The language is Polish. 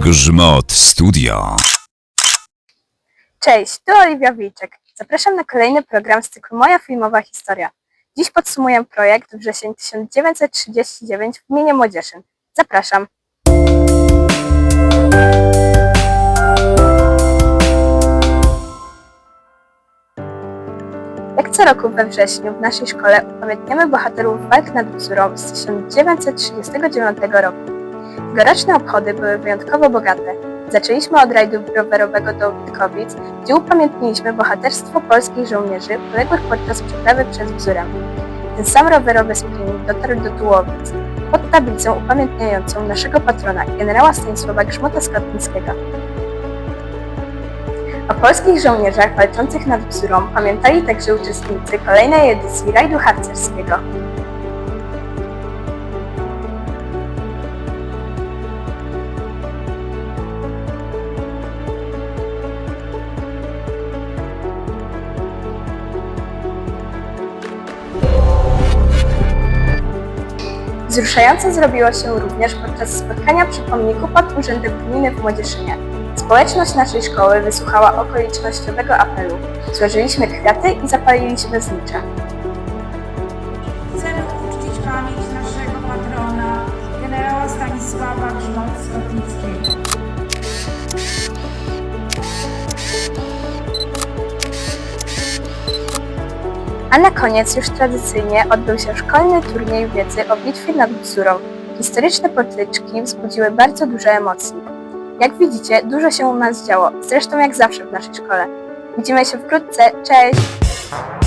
Grzmot Studio. Cześć, tu Oliwia Wilczek. Zapraszam na kolejny program z cyklu Moja filmowa historia. Dziś podsumuję projekt Wrzesień 1939 w gminie Młodzieżyn. Zapraszam. Jak co roku we wrześniu w naszej szkole upamiętniamy bohaterów walk nad Bzurą z 1939 roku. Tegoroczne obchody były wyjątkowo bogate. Zaczęliśmy od rajdu rowerowego do Witkowic, gdzie upamiętniliśmy bohaterstwo polskich żołnierzy poległych podczas przeprawy przez Bzurę. Ten sam rowerowy sprint dotarł do Tułowic, pod tablicą upamiętniającą naszego patrona, generała Stanisława Grzmota Skotnickiego. O polskich żołnierzach walczących nad Bzurą pamiętali także uczestnicy kolejnej edycji rajdu harcerskiego. Wzruszająco zrobiło się również podczas spotkania przy pomniku pod Urzędem Gminy w Młodzieszynie. Społeczność naszej szkoły wysłuchała okolicznościowego apelu. Złożyliśmy kwiaty i zapaliliśmy znicze. Chcemy uczcić pamięć naszego patrona, generała Stanisława Grzmot-Skotnickiego. A na koniec już tradycyjnie odbył się szkolny turniej wiedzy o bitwie nad Bzurą. Historyczne potyczki wzbudziły bardzo dużo emocji. Jak widzicie, dużo się u nas działo, zresztą jak zawsze w naszej szkole. Widzimy się wkrótce, cześć!